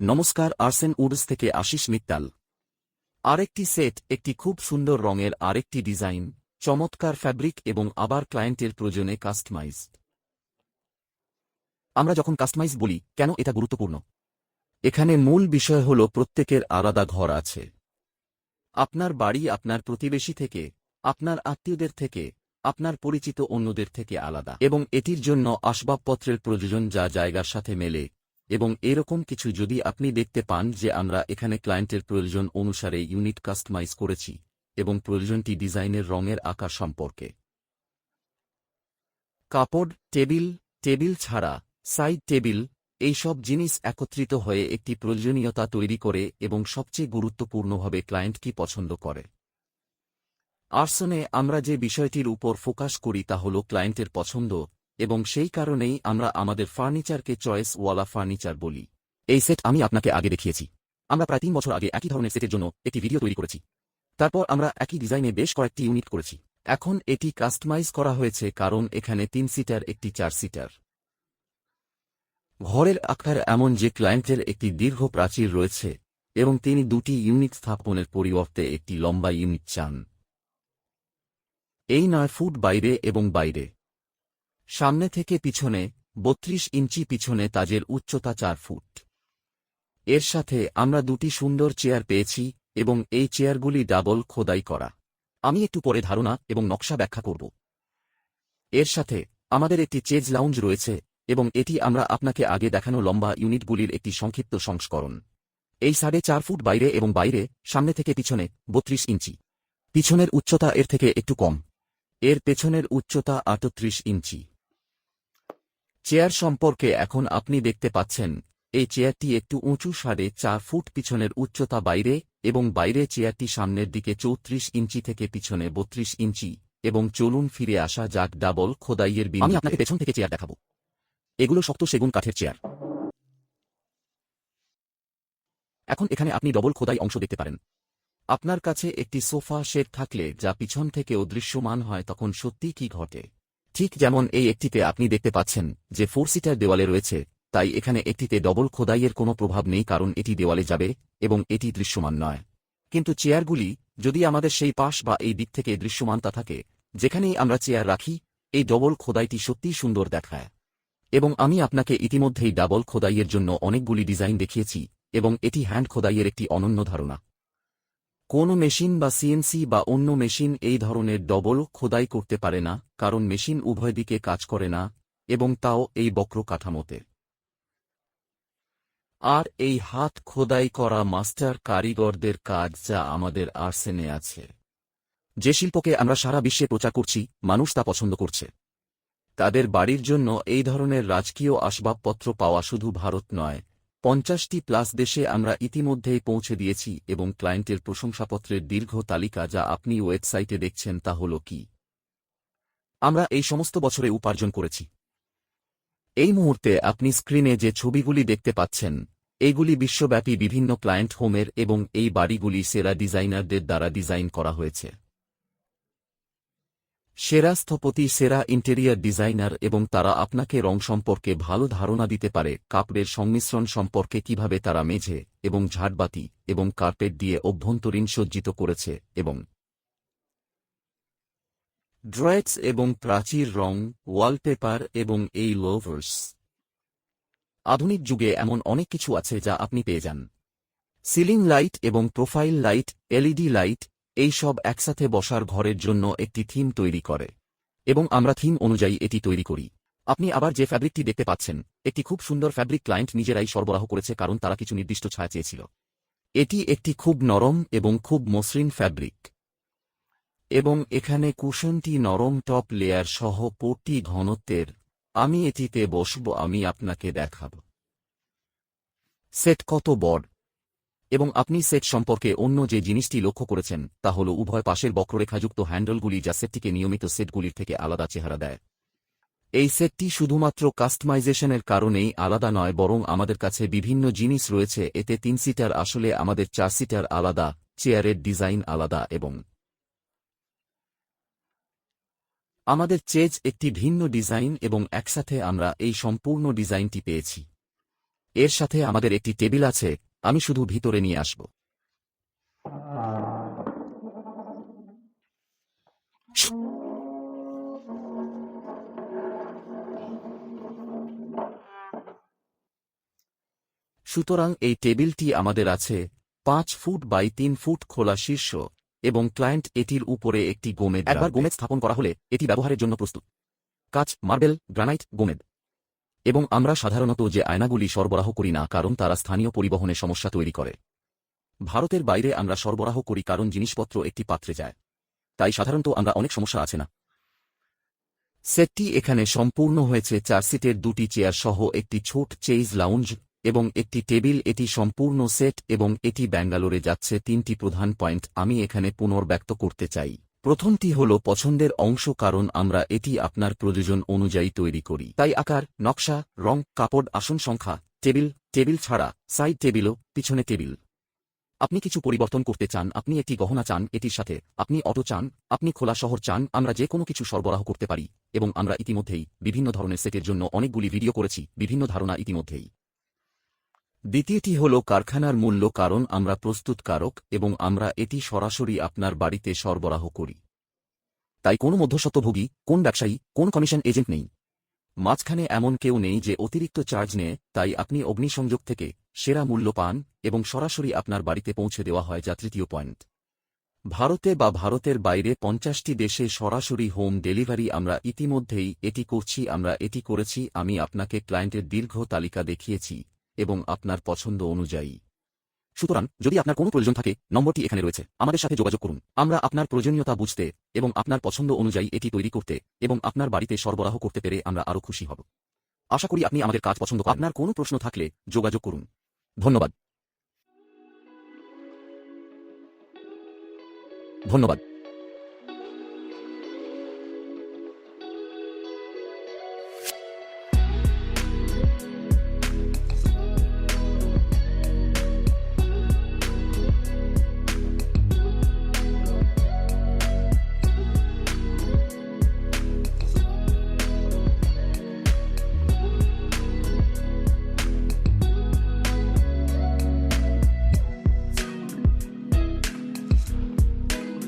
নমস্কার আর্সেন উডস থেকে আশিস মিত্তাল। আরেকটি সেট, একটি খুব সুন্দর রঙের আরেকটি ডিজাইন, চমৎকার ফ্যাব্রিক এবং আবার ক্লায়েন্টের প্রয়োজনে কাস্টমাইজড আমরা যখন কাস্টমাইজ বলি, কেন এটা গুরুত্বপূর্ণ? এখানে মূল বিষয় হল প্রত্যেকের আলাদা ঘর আছে। আপনার বাড়ি আপনার প্রতিবেশী থেকে, আপনার আত্মীয়দের থেকে, আপনার পরিচিত অন্যদের থেকে আলাদা। এবং এটির জন্য আসবাবপত্রের প্রয়োজন যা জায়গার সাথে মেলে এবং এরকম কিছু যদি আপনি দেখতে পান যে আমরা এখানে ক্লায়েন্টের প্রয়োজন অনুসারে ইউনিট কাস্টমাইজ করেছি এবং প্রয়োজনটি ডিজাইনের রঙের আকার সম্পর্কে। কাপড়, টেবিল টেবিল ছাড়া সাইড টেবিল এইসব জিনিস একত্রিত হয়ে একটি প্রয়োজনীয়তা তৈরি করে এবং সবচেয়ে গুরুত্বপূর্ণভাবে ক্লায়েন্ট কি পছন্দ করে। আর্সনে আমরা যে বিষয়টির উপর ফোকাস করি তা হল ক্লায়েন্টের পছন্দ এবং সেই কারণেই আমরা আমাদের ফার্নিচারকে চয়েস ওয়ালা ফার্নিচার বলি। এই সেট আমি আপনাকে আগে দেখিয়েছি। আমরা প্রায় তিন বছর আগে একই ধরনের সেটের জন্য একটি ভিডিও তৈরি করেছি। তারপর আমরা একই ডিজাইনে বেশ কয়েকটি ইউনিট করেছি। এখন এটি কাস্টমাইজ করা হয়েছে কারণ এখানে তিন সিটার, একটি চার সিটার। ঘরের আকার এমন যে ক্লায়েন্টের একটি দীর্ঘ প্রাচীর রয়েছে এবং তিনি দুটি ইউনিট স্থাপনের পরিবর্তে একটি লম্বা ইউনিট চান। এই নয় ফুট বাইরে এবং বাইরে। সামনে থেকে পিছনে, বত্রিশ ইঞ্চি পিছনে তাজের উচ্চতা চার ফুট। এর সাথে আমরা দুটি সুন্দর চেয়ার পেয়েছি এবং এই চেয়ারগুলি ডাবল খোদাই করা। আমি একটু পরে ধারণা এবং নকশা ব্যাখ্যা করব। এর সাথে আমাদের একটি চেজ লাউঞ্জ রয়েছে এবং এটি আমরা আপনাকে আগে দেখানো লম্বা ইউনিটগুলির একটি সংক্ষিপ্ত সংস্করণ। এই সাড়ে চার ফুট বাইরে এবং বাইরে, সামনে থেকে পিছনে, বত্রিশ ইঞ্চি। পিছনের উচ্চতা এর থেকে একটু কম। এর পেছনের উচ্চতা আটত্রিশ ইঞ্চি। চেয়ার সম্পর্কে এখন আপনি দেখতে পাচ্ছেন, এই চেয়ারটি একটু উঁচু সাড়ে চার ফুট পিছনের উচ্চতা বাইরে এবং বাইরে চেয়ারটি সামনের দিকে চৌত্রিশ ইঞ্চি থেকে পিছনে বত্রিশ ইঞ্চি এবং চলুন ফিরে আসা যাক ডাবল খোদাইয়ের বিন্দু। আমি আপনাকে পেছন থেকে চেয়ার দেখাবো। এগুলো শক্ত সেগুন কাঠের চেয়ার। এখন এখানে আপনি ডবল খোদাই অংশ দেখতে পারেন। আপনার কাছে একটি সোফা সেট থাকলে যা পিছন থেকেও দৃশ্যমান হয় তখন সত্যি কি ঘটে? ঠিক যেমন এই একটিতে আপনি দেখতে পাচ্ছেন যে ফোর সিটার দেওয়ালে রয়েছে, তাই এখানে একটিতে ডবল খোদাইয়ের কোনো প্রভাব নেই কারণ এটি দেওয়ালে যাবে এবং এটি দৃশ্যমান নয়। কিন্তু চেয়ারগুলি, যদি আমাদের সেই পাশ বা এই দিক থেকে দৃশ্যমানতা থাকে, যেখানেই আমরা চেয়ার রাখি, এই ডবল খোদাইটি সত্যিই সুন্দর দেখায়। এবং আমি আপনাকে ইতিমধ্যেই ডাবল খোদাইয়ের জন্য অনেকগুলি ডিজাইন দেখিয়েছি, এবং এটি হ্যান্ড খোদাইয়ের একটি অনন্য ধারণা। কোনো মেশিন বা সিএনসি বা অন্য মেশিন এই ধরনের ডবল খোদাই করতে পারে না, কারণ মেশিন উভয় দিকে কাজ করে না, এবং তাও এই বক্র কাঠামোতে আর এই হাত খোদাই করা মাস্টার কারিগরদের কাজ যা আমাদের আর্সেনে আছে। যে শিল্পকে আমরা সারা বিশ্বে প্রচার করছি, মানুষ তা পছন্দ করছে। তাদের বাড়ির জন্য এই ধরনের রাজকীয় আসবাবপত্র পাওয়া শুধু ভারত নয় পঞ্চাশটি প্লাস দেশে আমরা ইতিমধ্যেই পৌঁছে দিয়েছি এবং ক্লায়েন্টের প্রশংসাপত্রের দীর্ঘ তালিকা যা আপনি ওয়েবসাইটে দেখছেন তা হল কি? আমরা এই সমস্ত বছরে উপার্জন করেছি। এই মুহূর্তে আপনি স্ক্রিনে যে ছবিগুলি দেখতে পাচ্ছেন এইগুলি বিশ্বব্যাপী বিভিন্ন ক্লায়েন্ট হোমের এবং এই বাড়িগুলি সেরা ডিজাইনারদের দ্বারা ডিজাইন করা হয়েছে। সেরা স্থপতি, সেরা ইন্টেরিয়ার ডিজাইনার এবং তারা আপনাকে রং সম্পর্কে ভালো ধারণা দিতে পারে, কাপড়ের সংমিশ্রণ সম্পর্কে কীভাবে তারা মেঝে এবং ঝাড়বাতি এবং কার্পেট দিয়ে অভ্যন্তরীণ সজ্জিত করেছে এবং ড্রয়েটস এবং প্রাচীর রং, ওয়ালপেপার এবং এই লোভার্স। আধুনিক যুগে এমন অনেক কিছু আছে যা আপনি পেয়ে যান। সিলিং লাইট এবং প্রোফাইল লাইট, এলইডি লাইট এই সব একসাথে বসার ঘরের জন্য একটি থিম তৈরি করে। এবং আমরা থিম অনুযায়ী এটি তৈরি করি। আপনি আবার যে ফ্যাব্রিকটি দেখতে পাচ্ছেন, একটি খুব সুন্দর ফ্যাব্রিক ক্লায়েন্ট নিজেরাই সরবরাহ করেছে কারণ তারা কিছু নির্দিষ্ট ছায়া চেয়েছিল। এটি একটি খুব নরম এবং খুব মসৃণ ফ্যাব্রিক। এবং এখানে কুশনটি নরম টপ লেয়ার সহ পোর্টি ঘনত্বের, আমি এটিতে বসব, আমি আপনাকে দেখাব। সেট কত বড়। এবং আপনি সেট সম্পর্কে অন্য যে জিনিসটি লক্ষ্য করেছেন, তা হল উভয় পাশের বক্ররেখাযুক্ত হ্যান্ডলগুলি যা সেটটিকে নিয়মিত সেটগুলির থেকে আলাদা চেহারা দেয়। এই সেটটি শুধুমাত্র কাস্টমাইজেশনের কারণেই আলাদা নয়, বরং আমাদের কাছে বিভিন্ন জিনিস রয়েছে, এতে তিন সিটার আসলে আমাদের চার সিটার আলাদা, চেয়ারের ডিজাইন আলাদা এবং আমাদের চেজ একটি ভিন্ন ডিজাইন এবং একসাথে আমরা এই সম্পূর্ণ ডিজাইনটি পেয়েছি। এর সাথে আমাদের একটি টেবিল আছে আমি শুধু ভিতরে নিয়ে আসব। সুতরাং এই টেবিলটি আমাদের আছে পাঁচ ফুট বাই তিন ফুট খোলা শীর্ষ এবং ক্লায়েন্ট এটির উপরে একটি গোমেদ একবার গোমেদ স্থাপন করা হলে এটি ব্যবহারের জন্য প্রস্তুত। কাচ, মার্বেল, গ্রানাইট, গোমেদ। এবং আমরা সাধারণত যে আয়নাগুলি সরবরাহ করি না কারণ তারা স্থানীয় পরিবহনে সমস্যা তৈরি করে। ভারতের বাইরে আমরা সরবরাহ করি কারণ জিনিসপত্র একটি পাত্রে যায়। তাই সাধারণত আমরা অনেক সমস্যা আছে না। সেটটি এখানে সম্পূর্ণ হয়েছে চার সিটের দুটি চেয়ার সহ একটি ছোট চেইজ লাউঞ্জ এবং একটি টেবিল, এটি সম্পূর্ণ সেট এবং এটি ব্যাঙ্গালোরে যাচ্ছে তিনটি প্রধান পয়েন্ট। আমি এখানে পুনর্ব্যক্ত করতে চাই। প্রথমটি হল পছন্দের অংশ কারণ আমরা এটি আপনার প্রয়োজন অনুযায়ী তৈরি করি। তাই আকার, নকশা, রং, কাপড়, আসন সংখ্যা, টেবিল টেবিল ছাড়া, সাইড টেবিলও পিছনে টেবিল। আপনি কিছু পরিবর্তন করতে চান, আপনি একটি গহনা চান, এটির সাথে আপনি অটো চান, আপনি খোলা শহর চান, আমরা যে কোনো কিছু সরবরাহ করতে পারি, এবং আমরা ইতিমধ্যেই বিভিন্ন ধরনের সেটের জন্য অনেকগুলি ভিডিও করেছি, বিভিন্ন ধারণা ইতিমধ্যেই। দ্বিতীয়টি হল কারখানার মূল্য কারণ আমরা প্রস্তুতকারক এবং আমরা এটি সরাসরি আপনার বাড়িতে সরবরাহ করি। তাই কোনো মধ্যস্বত্বভোগী, কোন ব্যবসায়ী, কোন কমিশন এজেন্ট নেই। মাঝখানে এমন কেউ নেই যে অতিরিক্ত চার্জ নেয়, তাই আপনি অগ্নিসংযোগ থেকে সেরা মূল্য পান এবং সরাসরি আপনার বাড়িতে পৌঁছে দেওয়া হয় যা তৃতীয় পয়েন্ট। ভারতে বা ভারতের বাইরে পঞ্চাশটি দেশে সরাসরি হোম ডেলিভারি আমরা ইতিমধ্যেই এটি করছি, আমরা এটি করেছি, আমি আপনাকে ক্লায়েন্টের দীর্ঘ তালিকা দেখিয়েছি। এবং আপনার পছন্দ অনুযায়ী। সুতরাং, যদি আপনার কোনো প্রয়োজন থাকে, নম্বরটি এখানে রয়েছে। আমাদের সাথে যোগাযোগ করুন। আমরা আপনার প্রয়োজনীয়তা বুঝতে এবং আপনার পছন্দ অনুযায়ী এটি তৈরি করতে এবং আপনার বাড়িতে সরবরাহ করতে পেরে আমরা আরও খুশি হব। আশা করি আপনি আমাদের কাজ পছন্দ। আপনার কোনো প্রশ্ন থাকলে যোগাযোগ করুন। ধন্যবাদ। ধন্যবাদ।